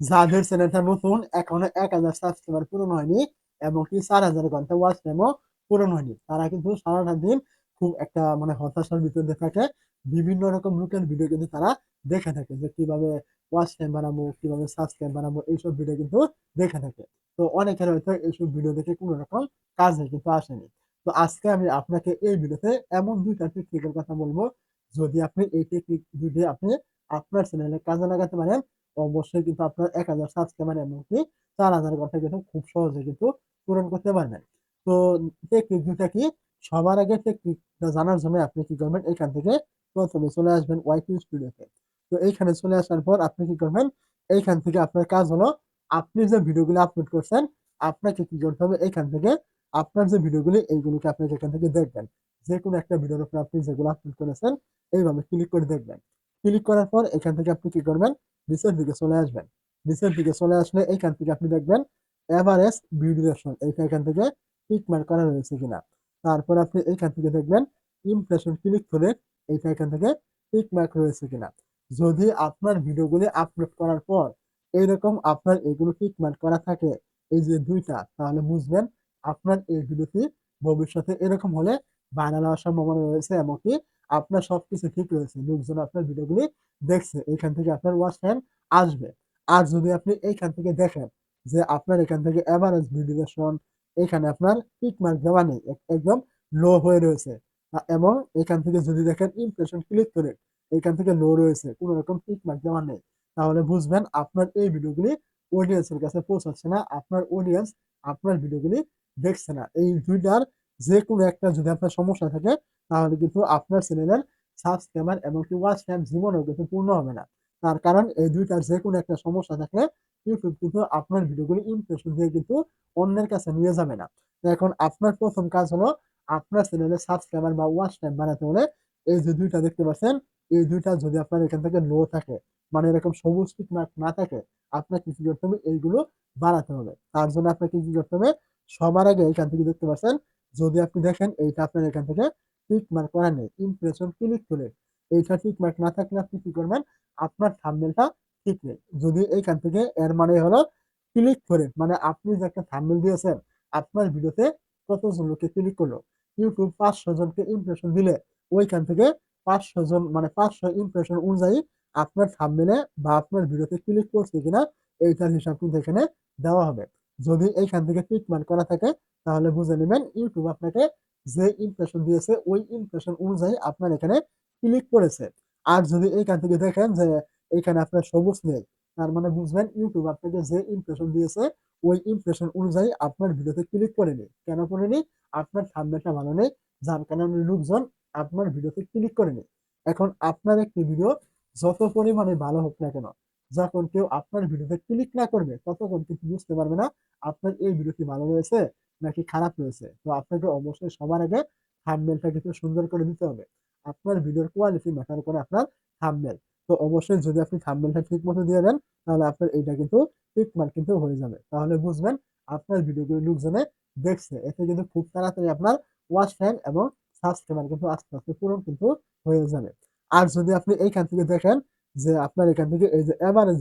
যাদের চ্যানেলটা নতুন এখনও এক হাজার সাবস্ক্রাইবার পূরণ হয়নি এবং কি চার হাজার ঘণ্টা ওয়াচ টাইমও পূরণ হয়নি তারা কিন্তু সারাটা দিন খুব একটা মানে হতাশার ভিতরে থাকে বিভিন্ন রকম লোকের ভিডিও কিন্তু তারা দেখে থাকে যে কীভাবে ওয়াচ টাইম বানাবো কীভাবে সাবস্ক্রাইব বানাবো এইসব ভিডিও কিন্তু দেখে থাকে তো অনেকের হয়তো এইসব ভিডিও দেখে কোনো রকম কাজে কিন্তু আসেনি তো আজকে আমি আপনাকে এই ভিডিওতে এমন দুইটা টেকনিকের কথা বলব যদি আপনি এই টেকনিক যদি আপনি আপনার চ্যানেলে কাজে লাগাতে পারেন অবশ্যই কিন্তু আপনার এক হাজার সাবস্ক্রাইবার এমনকি চার হাজার ঘণ্টা কিন্তু খুব সহজে কিন্তু পূরণ করতে পারবেন। তো টেকনিক দুটা কি? সবার আগে টেকনিকটা জানার জন্য আপনি কি করবেন? এখান থেকে প্রথমে চলে আসবেন ওয়াইটি স্টুডিওতে তো। এইখানে চলে আসার পর আপনি কি করবেন? এইখান থেকে আপনার কাজ হলো আপনি যে ভিডিওগুলো আপলোড করছেন, আপনাকে কি করতে হবে? এইখান থেকে আপনার যে ভিডিওগুলি, এইগুলোকে আপনি এখান থেকে দেখবেন যে কোনো একটা ভিডিওর উপর আপনি যেগুলো আপলোড করেছেন, এইভাবে ক্লিক করে দেখবেন। ক্লিক করার পর এখান থেকে আপনি কি করবেন? নিচের দিকে চলে আসবেন। নিচের দিকে চলে আসলে এইখান থেকে আপনি দেখবেন এভারেস্ট ভিডিওশন এইটা এখান থেকে টিক মার্ক করা রয়েছে কিনা। তারপর আপনি এইখান থেকে দেখবেন ইমপ্রেশন ক্লিক করে এইটা এখান থেকে টিক মার্ক রয়েছে কিনা। যদি আপনার ভিডিওগুলি আপলোড করার পর এইরকম আপনার এগুলো টিক মার্ক করা থাকে, এই যে দুইটা, তাহলে বুঝবেন আপনার এই ভিডিওটি ভবিষ্যতে এরকম হলে ভাইরাল হওয়ার সম্ভাবনা রয়েছে এমনকি আপনার সবকিছু ঠিক রয়েছে। লোকজন আপনার ভিডিওগুলি দেখছে, এখান থেকে আপনার ওয়াচ টাইম আসবে। আর যদি আপনি এইখান থেকে দেখেন যে আপনার এখান থেকে অ্যাভারেজ ভিডিওশন এখানে আপনার পিক মার্ক দেওয়া নেই একদম লো হয়ে রয়েছে। এবং এখান থেকে যদি দেখেন ইমপ্রেশন ক্লিক করে এখান থেকে লো রয়েছে, কোনো রকম পিক মার্ক দেওয়া নেই, তাহলে বুঝবেন আপনার এই ভিডিওগুলি অডিয়েন্সের কাছে পৌঁছাচ্ছে না, আপনার অডিয়েন্স আপনার ভিডিওগুলি দেখছে না। এই দুইটার যে কোনো একটা যদি আপনার সমস্যা থাকে, তাহলে কিন্তু আপনার চ্যানেলের সাবস্ক্রাইবার এবং কি ওয়াচ টাইম জীবনেও কিন্তু পূর্ণ হবে না। তার কারণ এই দুইটার যে কোনো একটা সমস্যা থাকলে ইউটিউব কিন্তু আপনার ভিডিওগুলি ইমপ্রেশন দিয়ে কিন্তু অন্যের কাছে নিয়ে যাবে না। এখন আপনার প্রথম কাজ হলো আপনার চ্যানেলে সাবস্ক্রাইবার বা ওয়াচ টাইম বানাতে হলে এই যে দুইটা দেখতে পাচ্ছেন, এই দুইটা যদি আপনার এখান থেকে লো থাকে মানে এরকম সবুজ টিক মার্ক না থাকে, আপনাকে কি করতে হবে? এইগুলো বাড়াতে হবে। তার জন্য আপনাকে কি করতে হবে? সবার আগে এখান থেকে দেখতে পাচ্ছেন যদি আপনি দেখেন, এইটা আপনার এখান থেকে টিক মার্ক করা নেই। ইমপ্রেশন ক্লিক করে এইটা টিক মার্ক না থাকলে আপনি কি করবেন? আপনার থাম্বনেলটা ঠিক নেই। যদি এইখান থেকে এর মানে হলো ক্লিক করে মানে আপনি যে একটা থাম্বনেল দিয়েছেন, আপনার ভিডিওতে কতজন লোকে ক্লিক করল? ইউটিউব পাঁচশো জনকে ইমপ্রেশন দিলে ওইখান থেকে পাঁচশো জন মানে পাঁচশো ইমপ্রেশন অনুযায়ী আপনার থাম্বনেলে বা আপনার ভিডিওতে ক্লিক করছে কিনা, এইটার হিসাব কিন্তু এখানে দেওয়া হবে। যদি এইখান থেকে ট্রিটমেন্ট করা থাকে, তাহলে বুঝে নেবেন ইউটিউব আপনাকে যে ইমপ্রেশন দিয়েছে, ওই ইমপ্রেশন অনুযায়ী আপনার এখানে ক্লিক করেছে। আর যদি এইখান থেকে দেখেন যে এখানে আপনার সবুজ নেই, তার মানে বুঝবেন ইউটিউব আপনাকে যে ইমপ্রেশন দিয়েছে, ওই ইমপ্রেশন অনুযায়ী আপনার ভিডিওতে ক্লিক করেনি। কেন করেনি? আপনার থাম্বনেলটা ভালো নেই, যার কারণে লোকজন আপনার ভিডিওতে ক্লিক করেনি। এখন আপনার একটি ভিডিও যত পরিমাণে ভালো হোক না কেন যখন কেউ আপনার ভিডিওতে ক্লিক না করবে, ততক্ষণ কিন্তু বুঝতে পারবে না আপনার এই ভিডিওটি ভালো রয়েছে নাকি খারাপ রয়েছে। তো আপনাকে অবশ্যই সবার আগে থাম্বনেলটা কিন্তু সুন্দর করে দিতে হবে। আপনার ভিডিওর কোয়ালিটি ম্যাটার করে আপনার থাম্বনেল তো অবশ্যই যদি আপনি থাম্বনেলটা ঠিক মতো দিয়ে দেন, তাহলে আপনার এইটা কিন্তু টিক মার্ক কিন্তু হয়ে যাবে। তাহলে বুঝবেন আপনার ভিডিওগুলো লোকজনে দেখছে। এতে কিন্তু খুব তাড়াতাড়ি আপনার ওয়াচ টাইম এবং সাবস্ক্রাইবার কিন্তু আস্তে আস্তে পূরণ কিন্তু হয়ে যাবে। আর যদি আপনি এইখান থেকে দেখেন যে আপনার এখান থেকে এই যে এভারেজ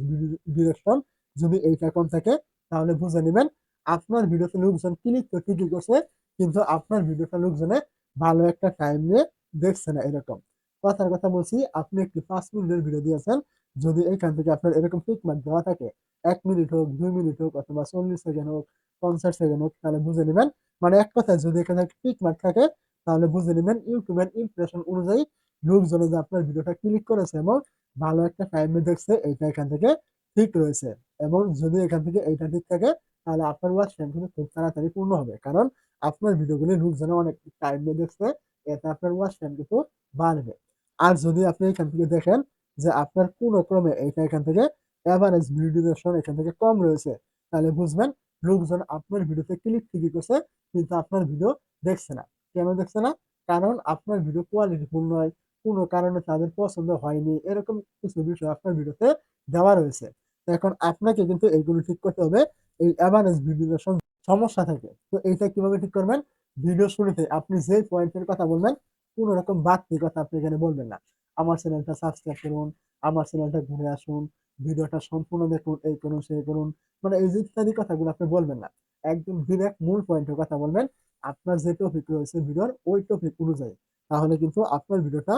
ডিরেকশন যদি এইটা কম থাকে, তাহলে বুঝে নেবেন আপনার ভিডিওতে লোকজন ক্লিক তো ঠিকই করছে, কিন্তু আপনার ভিডিওটা লোকজনে ভালো একটা টাইম নিয়ে দেখছে না এরকম। কথার কথা বলছি, আপনি একটি পাঁচ মিনিটের ভিডিও দিয়েছেন, যদি এইখান থেকে আপনার এরকম টিক মার্ক দেওয়া থাকে, এক মিনিট হোক, দুই মিনিট হোক, অথবা চল্লিশ সেকেন্ড হোক, পঞ্চাশ সেকেন্ড হোক, তাহলে বুঝে নেবেন। মানে এক কথায় যদি এখানে টিক মার্ক থাকে, তাহলে বুঝে নেবেন ইউটিউবের ইমপ্রেশন অনুযায়ী লোকজনে যে আপনার ভিডিওটা ক্লিক করেছে এবং ভালো একটা টাইমে দেখছে, এটা এখান থেকে ঠিক রয়েছে। এবং যদি এখান থেকে এইটা ঠিক থাকে, তাহলে আপনার ওয়াচ টাইম কিন্তু খুব তাড়াতাড়ি পূর্ণ হবে। কারণ আপনার ভিডিওগুলি লোকজনে অনেক টাইমে দেখছে, এতে আপনার ওয়াচ টাইম কিন্তু বাড়বে। আর যদি আপনি এখান থেকে দেখেন যে আপনার কোনো ক্রমে এইটা এখান থেকে অ্যাভারেজ ভিডিওশন এখান থেকে কম রয়েছে, তাহলে বুঝবেন লোকজন আপনার ভিডিওতে ক্লিক ঠিকই করছে, কিন্তু আপনার ভিডিও দেখছে না। কেন দেখছে না? কারণ আপনার ভিডিও কোয়ালিটি ফুল নয় কোনো কারণে তাদের পছন্দ হয়নি এরকম কিছু বিষয় আপনার ভিডিওতে দেওয়া রয়েছে এখন আপনাকে কিন্তু এইগুলো ঠিক করতে হবে এই অ্যাভারেজ ভিডিওশন সমস্যা থাকে তো এইটা কীভাবে ঠিক করবেন ভিডিও শুরুতে আপনি যে পয়েন্টের কথা বলবেন কোনো রকম বাড়তি কথা আপনি এখানে বলবেন না আমার চ্যানেলটা সাবস্ক্রাইব করুন আমার চ্যানেলটা ঘুরে আসুন ভিডিওটা সম্পূর্ণ দেখুন, এই করুন, সেই করুন। মানে এই যে ইত্যাদি কথাগুলো আপনি বলবেন না। একদম ডিরেক্ট মূল পয়েন্টের কথা বলবেন। আপনার যে টপিক রয়েছে ভিডিওর ওই টপিক অনুযায়ী। তাহলে কিন্তু আপনার ভিডিওটা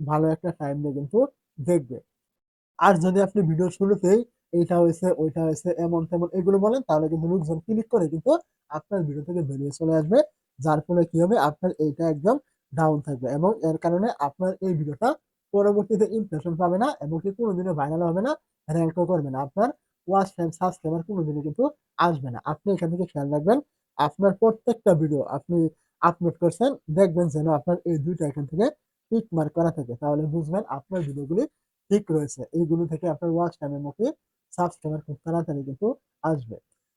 ভালো একটা টাইম নিয়ে কিন্তু দেখবে। আর যদি আপনি ভিডিও শুরুতেই এইটা হয়েছে ওইটা হয়েছে এমন তেমন এগুলো বলেন তাহলে কিন্তু লোকজন ক্লিক করে কিন্তু আপনার ভিডিও থেকে বেরিয়ে চলে আসবে। যার ফলে কি হবে? আপনার এইটা একদম ডাউন থাকবে এবং এর কারণে আপনার এই ভিডিওটা পরবর্তীতে ইমপ্রেশন পাবে না এবং কি কোনদিনও ভাইরাল হবে না, র‍্যাংকও করবে না। আপনার ওয়াচ টাইম, সাবস্ক্রাইবার কোনদিনই কিন্তু আসবে না। আপনি এখান থেকে খেয়াল রাখবেন। আপনার প্রত্যেকটা ভিডিও আপনি আপলোড করছেন, দেখবেন যেন আপনার এই দুইটা এখান থেকে টিক মার্ক করা থাকে। তাহলে বুঝবেন আপনার ভিডিওগুলি ঠিক রয়েছে। এইগুলো থেকে আপনার ওয়াচ টাইম এবং কি সাবস্ক্রাইবার খুব তাড়াতাড়ি কিন্তু আসবে।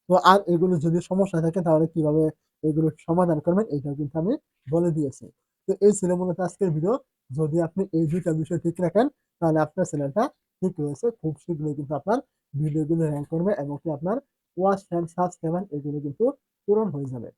তো আর এগুলো যদি সমস্যা থাকে তাহলে কীভাবে এগুলো সমাধান করবেন এইটাও কিন্তু আমি বলে দিয়েছি। তো এই ছিল মূলত আজকের ভিডিও। যদি আপনি এই দুইটা বিষয় ঠিক রাখেন তাহলে আপনার চ্যানেলটা ঠিক রয়েছে। খুব শীঘ্রই কিন্তু আপনার ভিডিওগুলো র‍্যাংক করবে এবং কি আপনার ওয়াচ টাইম, সাবস্ক্রাইবার এগুলো কিন্তু পূরণ হয়ে যাবে।